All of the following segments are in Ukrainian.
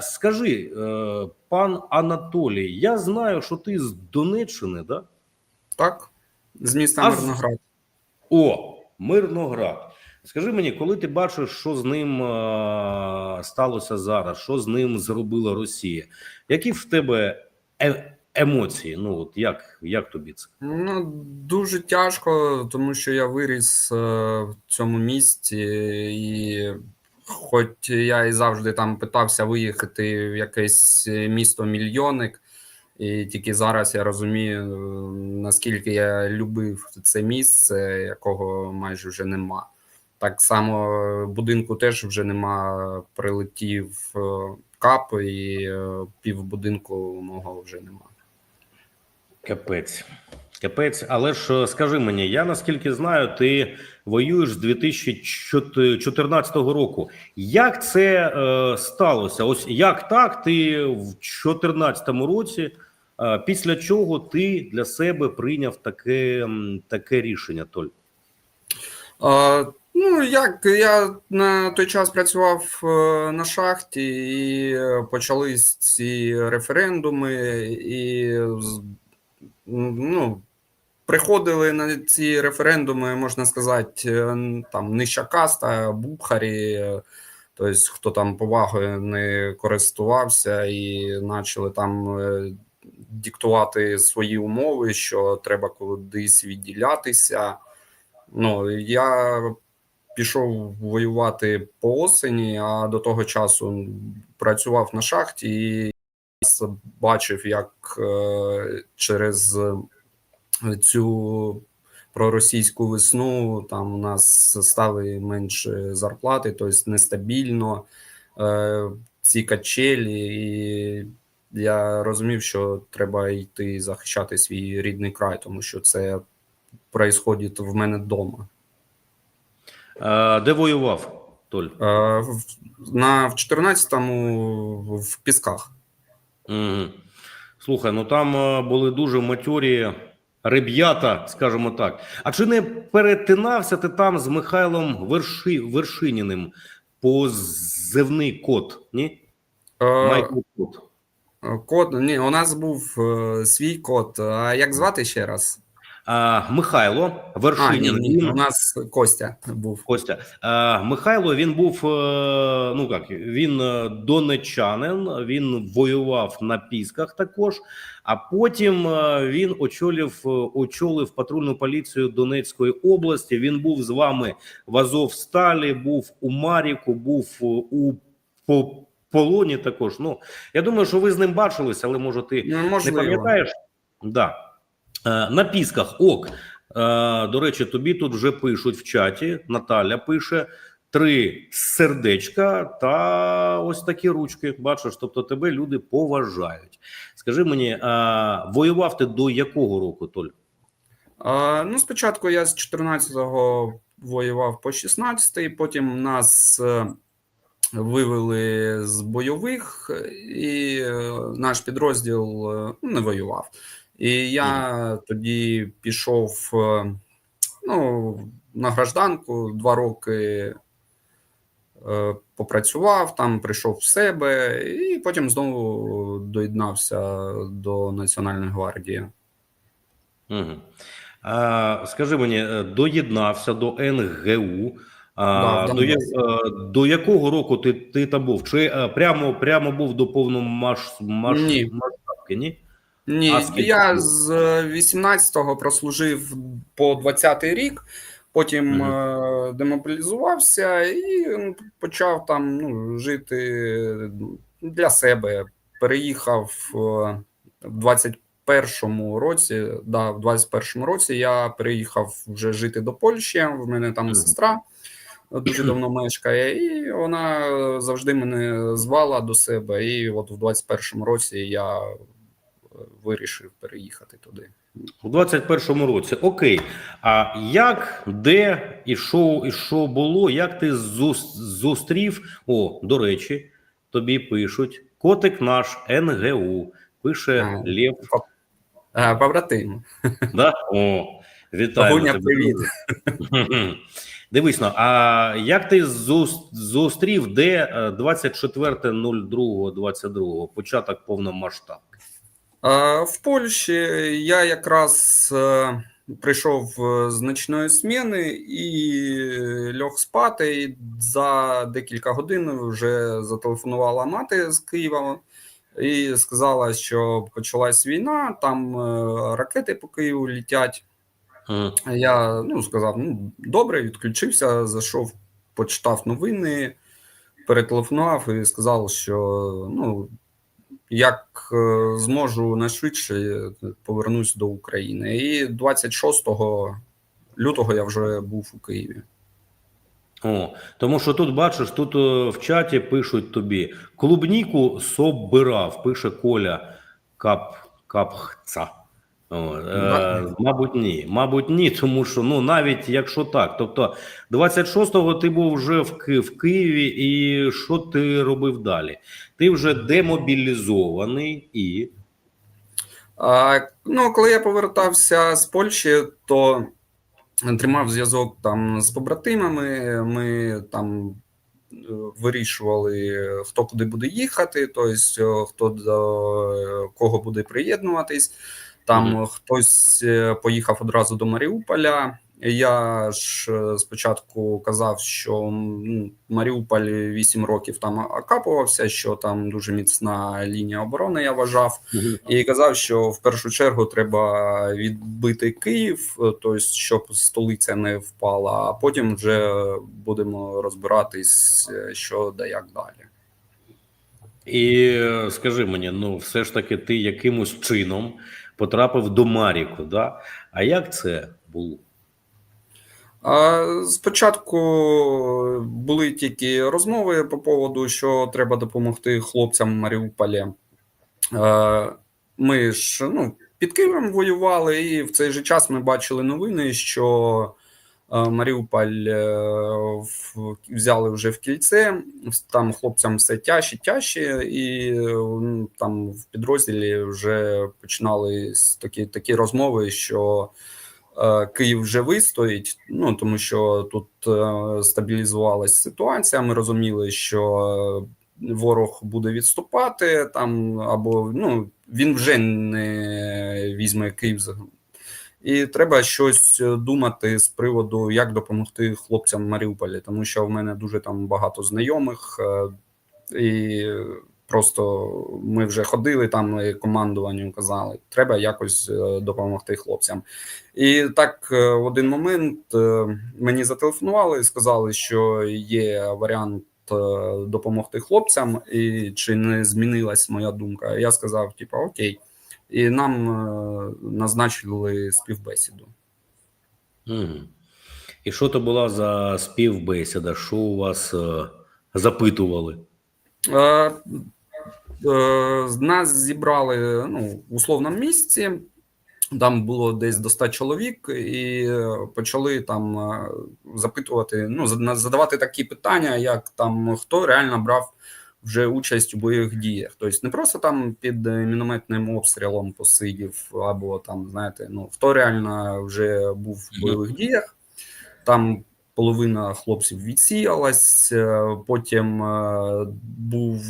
Скажи, е, пан Анатолій, я знаю, що ти з Донеччини, да? Так, з міста А з- Мирноград. О, Мирноград. Скажи мені, коли ти бачиш, що з ним е, сталося зараз, що з ним зробила Росія, які в тебе е- емоції? Ну, от як, як тобі це? Ну, дуже тяжко, тому що я виріс е, в цьому місті, і хоч я і завжди там питався виїхати в якесь місто мільйонник, і тільки зараз я розумію, е, наскільки я любив це місце, якого майже вже нема. Так само е, будинку теж вже нема. Прилетів е, кап, і пів будинку мого вже нема. Капець. Капець, але ж е, скажи мені, я наскільки знаю, ти воюєш з 2014 року. Як це е, сталося? Ось як так? Ти в 2014 році, е, після чого ти для себе прийняв таке, таке рішення, Толь? А, ну, як я на той час працював е, на шахті, і е, почались ці референдуми, і ну, приходили на ці референдуми, можна сказати, е, там нижча каста, бухарі, тобто хто там повагою не користувався, і почали там е, диктувати свої умови, що треба кудись відділятися. Ну, я пішов воювати по осені, а до того часу працював на шахті і бачив, як е, через цю проросійську весну там у нас стали менше зарплати, тобто нестабільно е, ці качелі, і я розумів, що треба йти захищати свій рідний край, тому що це происходит в мене вдома. Е, де воював, Толь? Е, на в 14-му в Пісках. Угу. Слухай, ну там були дуже матьорі ребята, скажімо так. А чи не перетинався ти там з Михайлом Верши... Вершиніним позивний кот? Ні? Е, Майкл Кот. Код, ні, у нас був е, свій код. А як звати ще раз? Михайло А, ні, ні, у нас Костя був. Костя. Михайло він був е, ну як він е, донечанин, він воював на пісках також. А потім е, він очолив очолив патрульну поліцію Донецької області. Він був з вами в Азовсталі, був у Маріку, був у полоні. Також ну я думаю, що ви з ним бачились, але може ти Ну, не пам'ятаєш? Да. Е, на пісках ок. Е, до речі, тобі тут вже пишуть в чаті. Наталя пише три сердечка та ось такі ручки. Бачиш, тобто тебе люди поважають. Скажи мені, е, воював ти до якого року, Толь? А, ну, спочатку я з 14-го воював по 16-й, потім нас вивели з бойових, і наш підрозділ ну, не воював. І я тоді пішов е, ну, на гражданку два роки. е, Попрацював там, прийшов в себе, і потім знову доєднався до Національної гвардії. Угу. А, скажи мені, е, доєднався до НГУ. А, Да, до, я- до якого року ти, ти там був? Чи прямо, прямо був до повномаш, маш, Ні. Ні? Ні, А я з 18-го прослужив по 20-й рік, потім Мгм. е, демобілізувався і ну, почав там ну, жити для себе. Переїхав е, в 21-му році. Да, в 21-му році я переїхав вже жити до Польщі. В мене там Мгм. сестра дуже давно мешкає, і вона завжди мене звала до себе. І от в 21-му році я вирішив переїхати туди. У 21-му році. Окей. А як, де і що, і що було? Як ти зус- зустрів? О, до речі, тобі пишуть котик наш НГУ. Пише А. Лев. Е, Побратим. Да? О, Огоня, тебе. привіт. Дивись, ну, а як ти зус- зустрів, де е, 24.02.22, початок повномасштабки? В Польщі я якраз е, прийшов з ночної зміни і льох спати. І за декілька годин вже зателефонувала мати з Києва і сказала, що почалась війна, там е, ракети по Києву літять. Я ну, сказав: ну, добре, відключився, зайшов, почитав новини, перетелефонував і сказав, що ну, як е, зможу найшвидше е, повернусь до України. І 26 лютого я вже був у Києві. О, тому що тут бачиш, тут е, в чаті пишуть тобі клубніку собирав, пише Коля Кап, Капхца. О, е, мабуть, ні. Мабуть, ні, тому що ну навіть якщо так. Тобто 26-го ти був вже в, Ки- в Києві, і що ти робив далі? Ти вже демобілізований і. А, ну, коли я повертався з Польщі, то тримав зв'язок там з побратимами. Ми там е, вирішували, хто куди буде їхати, тобто хто до кого буде приєднуватись. Там Мгм. хтось е, поїхав одразу до Маріуполя. Я ж е, спочатку казав, що м, Маріуполь 8 років там окапувався, що там дуже міцна лінія оборони, я вважав. І казав, що в першу чергу треба відбити Київ, е, тобто, щоб столиця не впала, а потім вже будемо розбиратись, що да як далі. І скажи мені, ну все ж таки, ти якимось чином потрапив до Маріку, да? А як це було? Спочатку були тільки розмови по поводу, що треба допомогти хлопцям в Маріуполі. Ми ж ну, під Києвом воювали, і в цей же час ми бачили новини, що Маріуполь е, взяли вже в кільце. Там хлопцям все тяжче, тяжче, і е, ну, там в підрозділі вже починали такі, такі розмови, що е, Київ вже вистоїть. Ну тому що тут е, стабілізувалася ситуація. Ми розуміли, що е, ворог буде відступати там, або ну він вже не візьме Київ. І треба щось е, думати з приводу, як допомогти хлопцям в Маріуполі, тому що в мене дуже там багато знайомих, е, і просто ми вже ходили там і командуванню казали, треба якось е, допомогти хлопцям. І так в один момент мені зателефонували і сказали, що є варіант допомогти хлопцям, і чи не змінилась моя думка. Я сказав, типу, окей. І нам е, назначили співбесіду. Мгм. І що то була за співбесіда? Що у вас е, запитували? Е, е, нас зібрали ну, в условному місці. Там було десь до 100 чоловік, і е, почали там е, запитувати, ну, задавати такі питання, як там хто реально брав вже участь у бойових діях. Тобто не просто там під е, мінометним обстрілом посидів, або там, знаєте, ну хто реально вже був в бойових діях. Там половина хлопців відсіялась, е, потім е, був.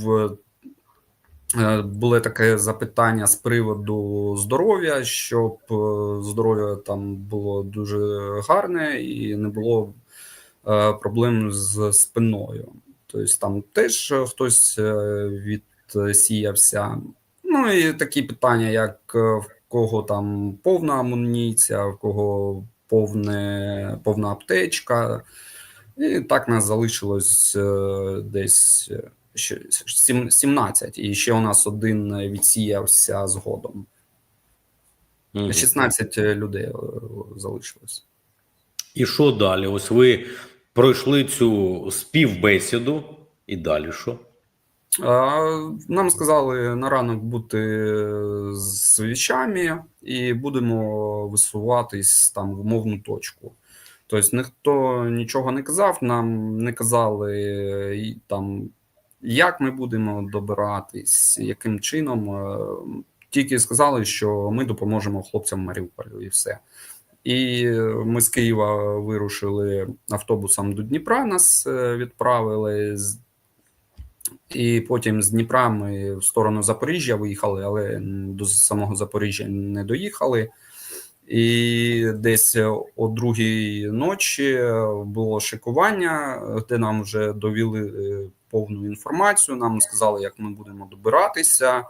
Було таке запитання з приводу здоров'я, щоб здоров'я там було дуже гарне і не було проблем з спиною. Тобто там теж е, хтось е, відсіявся. Ну і такі питання, як е, в кого там повна амуніція, в кого повне, повна аптечка. І так нас залишилось десь е, ще сім- 17, і ще у нас один відсіявся згодом. 16 людей залишилось. І що далі? Ось ви пройшли цю співбесіду, і далі що? Нам сказали на ранок бути з вічами, і будемо висуватись там в умовну точку. Тобто ніхто нічого не казав, нам не казали там, як ми будемо добиратись, яким чином. Е, Тільки сказали, що ми допоможемо хлопцям Маріуполю і все. І ми з Києва вирушили автобусом до Дніпра, нас е, відправили. І потім з Дніпра ми в сторону Запоріжжя виїхали, але до самого Запоріжжя не доїхали. І десь о другій ночі було шикування, де нам вже довіли е, повну інформацію. Нам сказали, як ми будемо добиратися,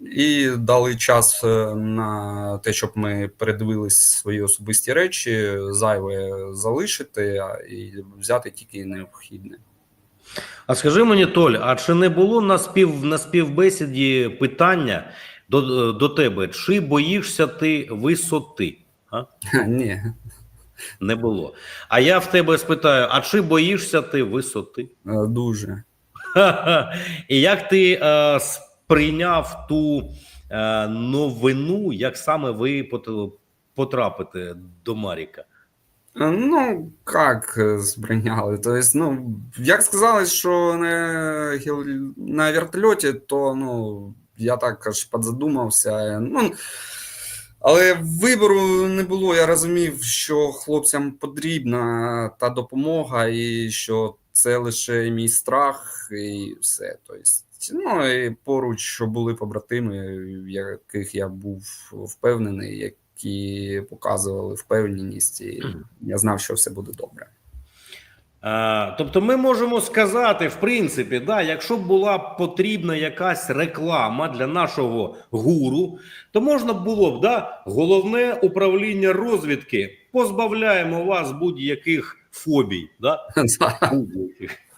і дали час е, на те, щоб ми передивились свої особисті речі, зайве залишити і взяти тільки необхідне. А скажи мені, Толь, а чи не було на спів на співбесіді питання до, до тебе, чи боїшся ти висоти? А? Ні, Не було. А я в тебе спитаю: а чи боїшся ти висоти? е, дуже. І як ти е, сприйняв ту е, новину, як саме ви потрапите до Маріка? Е, Ну, як е, сприйняли? Тобто, ну, як сказали, що на, на вертольоті, то ну, я так аж подзадумався. Ну, але вибору не було. Я розумів, що хлопцям потрібна та допомога, і що це лише мій страх, і все. Тобто, ну, і поруч, що були побратими, в яких я був впевнений, які показували впевненість, і я знав, що все буде добре. Е, тобто, ми можемо сказати, в принципі, да, якщо б була потрібна якась реклама для нашого гуру, то можна було б да, головне управління розвідки позбавляємо вас будь-яких фобій. Да?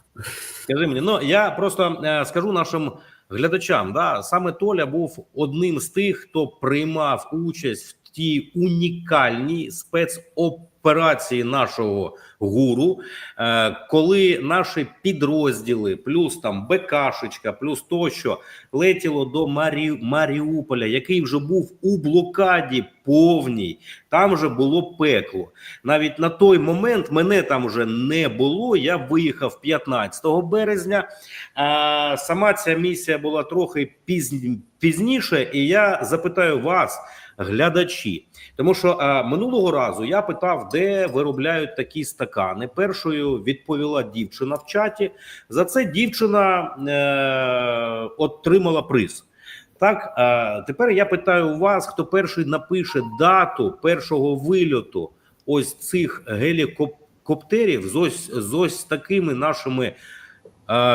Скажи мені, ну я просто е, скажу нашим глядачам, да, саме Толя був одним з тих, хто приймав участь в тій унікальній спецоперації нашого гуру, е, коли наші підрозділи, плюс там БКшечка, плюс тощо летіло до Марі... Маріуполя, який вже був у блокаді повній. Там вже було пекло. Навіть на той момент мене там вже не було. Я виїхав 15 березня. А сама ця місія була трохи пізні, пізніше, і я запитаю вас, глядачі, тому що а, минулого разу я питав, де виробляють такі стакани. Першою відповіла дівчина в чаті. За це дівчина е, отримала приз. Так, а тепер я питаю вас, хто перший напише дату першого вильоту ось цих гелікоптерів з ось, з ось такими нашими е,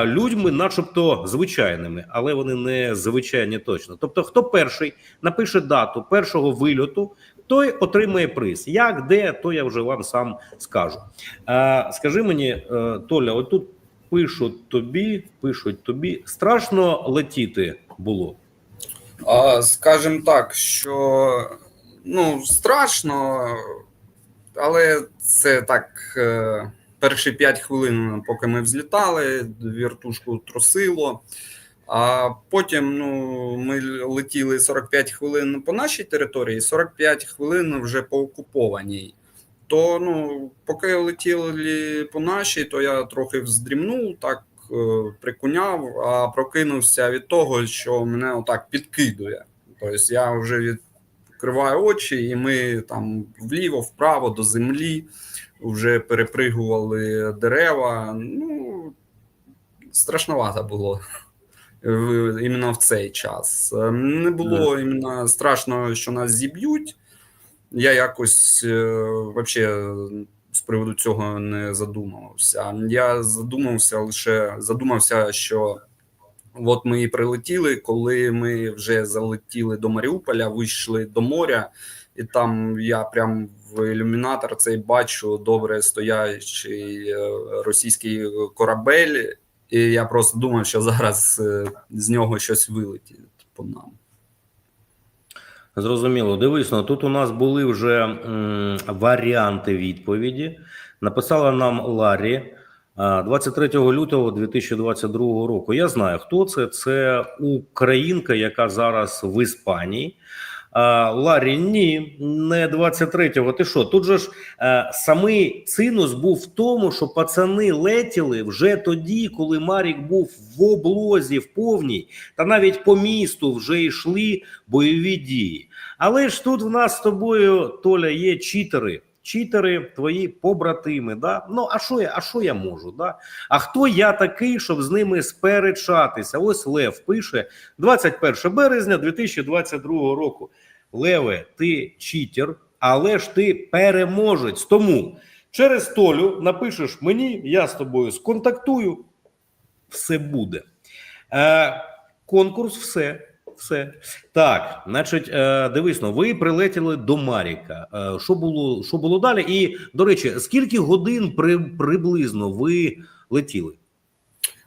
людьми, начебто звичайними, але вони не звичайні точно. Тобто, хто перший напише дату першого вильоту, той отримає приз. Як, де, то я вже вам сам скажу. Скажи мені, е, Толя, отут пишуть тобі, пишуть тобі, страшно летіти було. А, Скажем так, що ну, страшно, але це так. е, Перші 5 хвилин, поки ми взлітали, віртушку трусило. А потім ну, ми летіли 45 хвилин по нашій території, 45 хвилин вже по окупованій. То ну, поки летіли по нашій, то я трохи вздрімнув, так е, прикуняв, а прокинувся від того, що мене отак підкидує. Тобто я вже відкриваю очі, і ми там вліво, вправо до землі вже перепригували дерева. Ну, страшновато було іменно в цей час. Не було іменно страшно, що нас зіб'ють. Я якось е, вообще з приводу цього не задумувався. Я задумався лише задумався, що от ми і прилетіли, коли ми вже залетіли до Маріуполя, вийшли до моря, і там я прям в ілюмінатор цей бачу добре стоячий е, російський корабель, і я просто думав, що зараз е, з нього щось вилетить по нам. Зрозуміло. Дивись, ну тут у нас були вже м, варіанти відповіді. Написала нам Ларі 23 лютого 2022 року. Я знаю, хто це. Це українка, яка зараз в Іспанії. Ларі, ні, не 23-го. Ти що? Тут же ж е, самий цинус був в тому, що пацани летіли вже тоді, коли Марік був в облозі, в повній, та навіть по місту вже йшли бойові дії. Але ж тут в нас з тобою, Толя, є читери. Читери, твої побратими, да? Ну а що я, а що я можу? Да? А хто я такий, щоб з ними сперечатися? Ось Лев пише 21 березня 2022 року. Леве, ти читер, але ж ти переможець. Тому через Толю напишеш мені, я з тобою сконтактую, все буде. Е, конкурс, все. Все так, значить, е, дивись, ну, ви прилетіли до Маріка. Е, що було що було далі? І до речі, скільки годин при, приблизно ви летіли?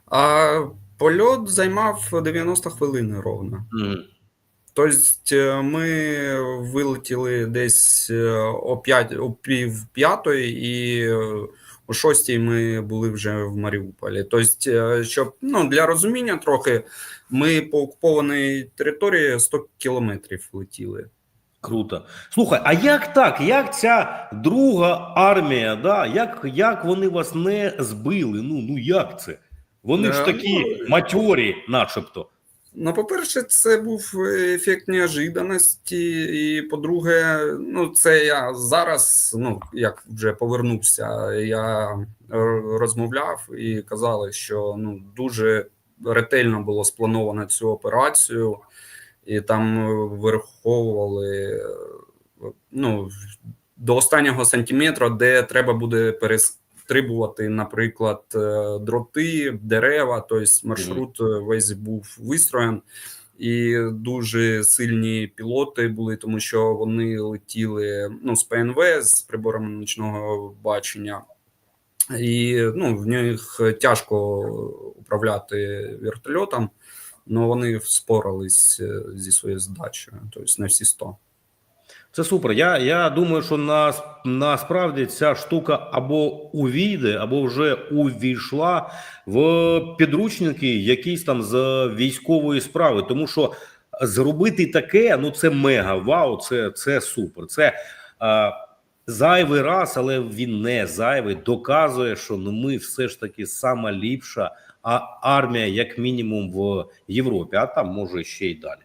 А польот займав 90 хвилин ровно. Мгм. Тобто е, ми вилетіли десь о 5, о пів п'ятої, і о шостій ми були вже в Маріуполі. Тобто, е, щоб ну, для розуміння трохи, ми по окупованій території 100 кілометрів летіли. Круто. Слухай, а як так? Як ця друга армія? Да? Як, як вони вас не збили? Ну, ну як це? Вони ж Е, такі ну, матьорі, начебто. Ну, по-перше, це був ефект неожиданості, і по-друге, ну, це я зараз, ну, як вже повернувся, я розмовляв і казали, що ну, дуже ретельно було сплановано цю операцію, і там вираховували ну, до останнього сантиметра, де треба буде перестрибувати, наприклад, е, дроти, дерева, тобто маршрут е, весь був вистроєн. І дуже сильні пілоти були, тому що вони летіли ну, з ПНВ з приборами нічного бачення, і ну, в них тяжко управляти вертольотом, але вони вспорались е, зі своєю задачею, тобто на всі 100. Це супер. Я, я думаю, що нас, насправді ця штука або увійде, або вже увійшла в підручники якісь там з військової справи. Тому що зробити таке, ну це мега вау, це, це супер. Це а, зайвий раз, але він не зайвий. Доказує, що ну ми все ж таки сама ліпша а армія, як мінімум, в Європі, а там може ще й далі.